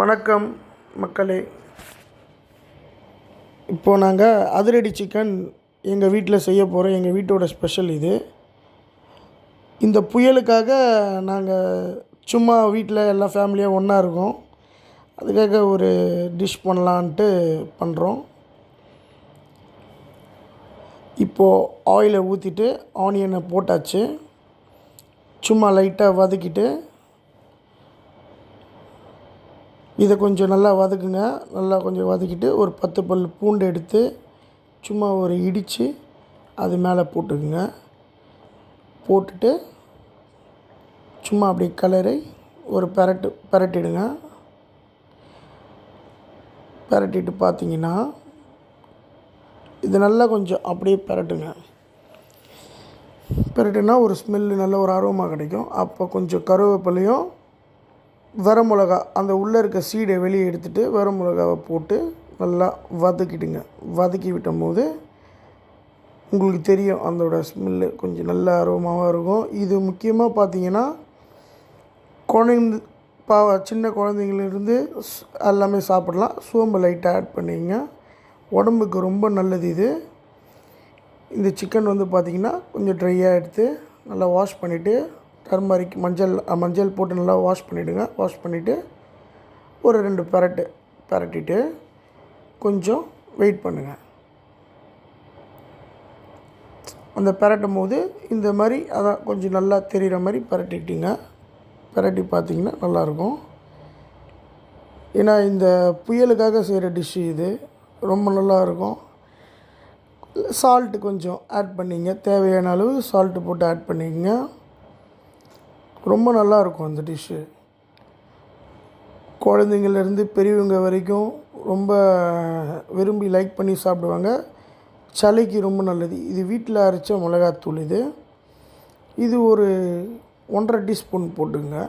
வணக்கம் மக்களே. இப்போது நாங்கள் அதிரடி சிக்கன் எங்கள் வீட்டில் செய்ய போகிறோம் எங்கள் வீட்டோட ஸ்பெஷல் இது. இந்த புயலுக்காக நாங்கள் சும்மா வீட்டில் எல்லா ஃபேமிலியாக ஒன்றா இருக்கோம். அதுக்காக ஒரு டிஷ் பண்ணலான்ட்டு பண்ணுறோம் இப்போது ஆயிலை ஊற்றிட்டு ஆனியனை போட்டாச்சு. சும்மா லைட்டாக வதக்கிட்டு இதை கொஞ்சம் நல்லா வதக்குங்க. நல்லா கொஞ்சம் வதக்கிட்டு ஒரு பத்து பல் பூண்டு எடுத்து சும்மா ஒரு இடித்து அது மேலே போட்டுக்குங்க. போட்டுட்டு சும்மா அப்படியே கலரை ஒரு பெரட்டு பெரட்டிடுங்க. பெரட்டிட்டு பார்த்தீங்கன்னா இது நல்லா கொஞ்சம் அப்படியே பெரட்டுங்க. பெரட்டுனா ஒரு ஸ்மெல்லு நல்ல ஒரு அரோமா கிடைக்கும். அப்போ கொஞ்சம் கருவேப்பிலையும் வரமிளகா அந்த உள்ளே இருக்க சீடை வெளியே எடுத்துகிட்டு வரமிளகாவை போட்டு நல்லா வதக்கிடுங்க. வதக்கி விட்டும் போது உங்களுக்கு தெரியும் அதோட ஸ்மெல்லு கொஞ்சம் நல்ல ஆர்வமாகவும் இருக்கும். இது முக்கியமாக பார்த்தீங்கன்னா குழந்தைங்க பாவா சின்ன குழந்தைங்களிருந்து எல்லாமே சாப்பிடலாம். சோம்பு லைட்டாக ஆட் பண்ணிங்க உடம்புக்கு ரொம்ப நல்லது இது. இந்த சிக்கன் வந்து பார்த்திங்கன்னா கொஞ்சம் ட்ரையாக எடுத்து நல்லா வாஷ் பண்ணிவிட்டு டர்மரிக் மஞ்சள் மஞ்சள் போட்டு நல்லா வாஷ் பண்ணிவிடுங்க வாஷ் பண்ணிவிட்டு ஒரு ரெண்டு பெரட்டு பெரட்டிட்டு கொஞ்சம் வெயிட் பண்ணுங்கள் அந்த பெரட்டும் போது இந்த மாதிரி அதான் கொஞ்சம் நல்லா தெரிகிற மாதிரி பெரட்டிட்டிங்க. பெரட்டி பார்த்தீங்கன்னா நல்லாயிருக்கும். ஏன்னா இந்த புயலுக்காக செய்கிற டிஷ்ஷு இது. ரொம்ப நல்லா இருக்கும் சால்ட்டு கொஞ்சம் ஆட் பண்ணிங்க. தேவையான அளவு சால்ட்டு போட்டு ஆட் பண்ணிக்கங்க. ரொம்ப நல்லா இருக்கும் அந்த டிஷ்ஷு. குழந்தைங்கள்லேருந்து பெரியவங்க வரைக்கும் ரொம்ப விரும்பி லைக் பண்ணி சாப்பிடுவாங்க. சளிக்கு ரொம்ப நல்லது. இது வீட்டில் அரைச்ச மிளகாத்தூள் இது. இது ஒரு ஒன்றரை டீஸ்பூன் போட்டுங்க.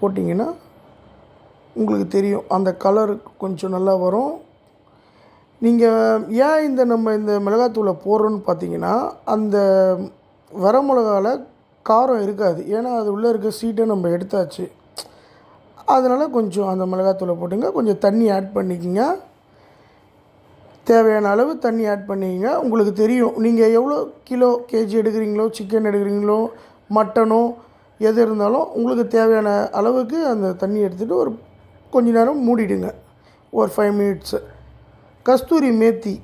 போட்டிங்கன்னா உங்களுக்கு தெரியும். அந்த கலர் கொஞ்சம் நல்லா வரும். நீங்கள் ஏன் இந்த நம்ம இந்த மிளகாத்தூளை போடுறோன்னு பார்த்தீங்கன்னா அந்த வரமிளகாவில் காரம் இருக்காது. ஏன்னா அது உள்ளே இருக்க சீட்டை நம்ம எடுத்தாச்சு. அதனால் கொஞ்சம் அந்த மிளகாத்தூளை போட்டுங்க. கொஞ்சம் தண்ணி ஆட் பண்ணிக்கிங்க. தேவையான அளவு தண்ணி ஆட் பண்ணிக்கங்க. உங்களுக்கு தெரியும். நீங்கள் எவ்வளோ கிலோ கேஜி எடுக்கிறீங்களோ சிக்கன் எடுக்கிறீங்களோ மட்டனோ எது இருந்தாலும் உங்களுக்கு தேவையான அளவுக்கு அந்த தண்ணி எடுத்துகிட்டு ஒரு கொஞ்ச நேரம் மூடிடுங்க. ஒரு ஃபைவ் மினிட்ஸு கஸ்தூரி மேத்தி.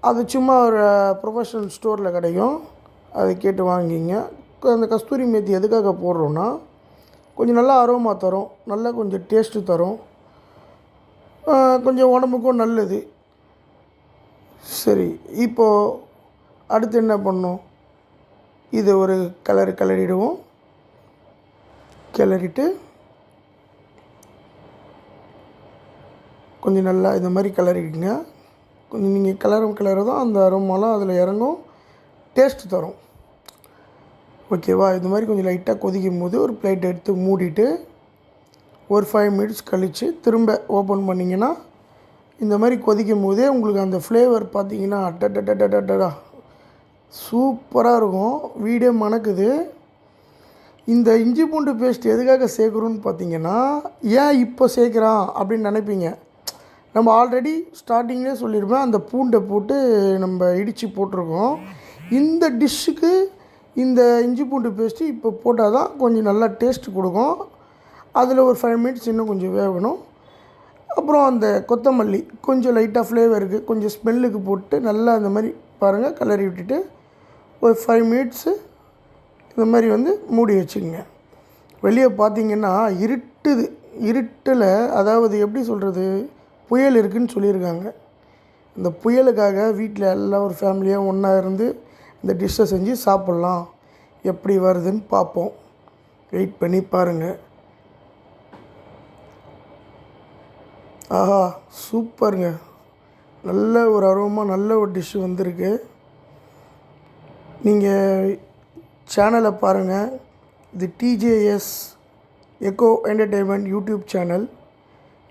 அது சும்மா ஒரு ப்ரொஃபஷனல் ஸ்டோரில் கிடைக்கும். அதை கேட்டு வாங்கிங்க. அந்த கஸ்தூரி மேத்தி எதுக்காக போடுறோன்னா கொஞ்சம் நல்லா அரோமா தரும் நல்லா கொஞ்சம் டேஸ்ட்டு தரும். கொஞ்சம் உடம்புக்கும் நல்லது. சரி இப்போது அடுத்து என்ன பண்ணோம் இதை ஒரு கலர் கிளறிடுவோம். கிளறிட்டு கொஞ்சம் நல்லா இந்த மாதிரி கிளறிடுங்க. கொஞ்சம் நீங்கள் கிளறும் கிளறதும் அந்த அரோமாலாம் அதில் இறங்கும். டேஸ்ட்டு தரும். ஓகேவா? இது மாதிரி கொஞ்சம் லைட்டாக கொதிக்கும் போது ஒரு பிளேட் எடுத்து மூடிட்டு ஒரு ஃபைவ் மினிட்ஸ் கழித்து திரும்ப ஓப்பன் பண்ணிங்கன்னா இந்த மாதிரி கொதிக்கும் போதே உங்களுக்கு அந்த ஃப்ளேவர் பார்த்தீங்கன்னா அட்டடடடடடா சூப்பராக இருக்கும். வீடே மணக்குது. இந்த இஞ்சி பூண்டு பேஸ்ட் எதுக்காக சேர்க்குறோன்னு பார்த்தீங்கன்னா ஏன் இப்போ சேர்க்குறான் அப்படின்னு நினைப்பீங்க. நம்ம ஆல்ரெடி ஸ்டார்டிங்லேயே சொல்லியிருப்பேன் அந்த பூண்டை போட்டு நம்ம இடித்து போட்டிருக்கோம். இந்த டிஷ்ஷுக்கு இந்த இஞ்சி பூண்டு பேஸ்ட்டு இப்போ போட்டால் தான் கொஞ்சம் நல்லா டேஸ்ட் கொடுக்கும். அதில் ஒரு ஃபைவ் மினிட்ஸ் இன்னும் கொஞ்சம் வேகணும். அப்புறம் அந்த கொத்தமல்லி கொஞ்சம் லைட்டாக ஃப்ளேவருக்கு கொஞ்சம் ஸ்மெல்லுக்கு போட்டு நல்லா அந்த மாதிரி பாருங்கள் கலரி விட்டுட்டு ஒரு ஃபைவ் மினிட்ஸு இந்த மாதிரி வந்து மூடி வச்சுக்கோங்க. வெளியே பார்த்தீங்கன்னா இருட்டுது இருட்டில் அதாவது எப்படி சொல்கிறது புயல் இருக்குதுன்னு சொல்லியிருக்காங்க. இந்த புயலுக்காக வீட்டில் எல்லாம் ஒரு ஃபேமிலியாக ஒன்றா இருந்து இந்த டிஷ்ஷை செஞ்சு சாப்பிட்லாம். எப்படி வருதுன்னு பார்ப்போம். வெயிட் பண்ணி பாருங்கள் ஆஹா சூப்பருங்க. நல்ல ஒரு அருவமாக நல்ல ஒரு டிஷ்ஷு வந்திருக்கு. நீங்கள் சேனலை பாருங்கள் இது DJS echo entertainment YouTube channel.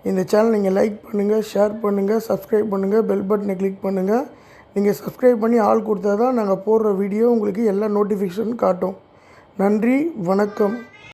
இந்த சேனல் நீங்கள் லைக் பண்ணுங்கள் ஷேர் பண்ணுங்கள் சப்ஸ்கிரைப் பண்ணுங்கள் பெல் பட்டனை கிளிக் பண்ணுங்கள் நீங்கள் சப்ஸ்கிரைப் பண்ணி ஆள் கொடுத்தா தான் நாங்கள் போடுற வீடியோ உங்களுக்கு எல்லா நோட்டிஃபிகேஷன் காட்டும். நன்றி வணக்கம்.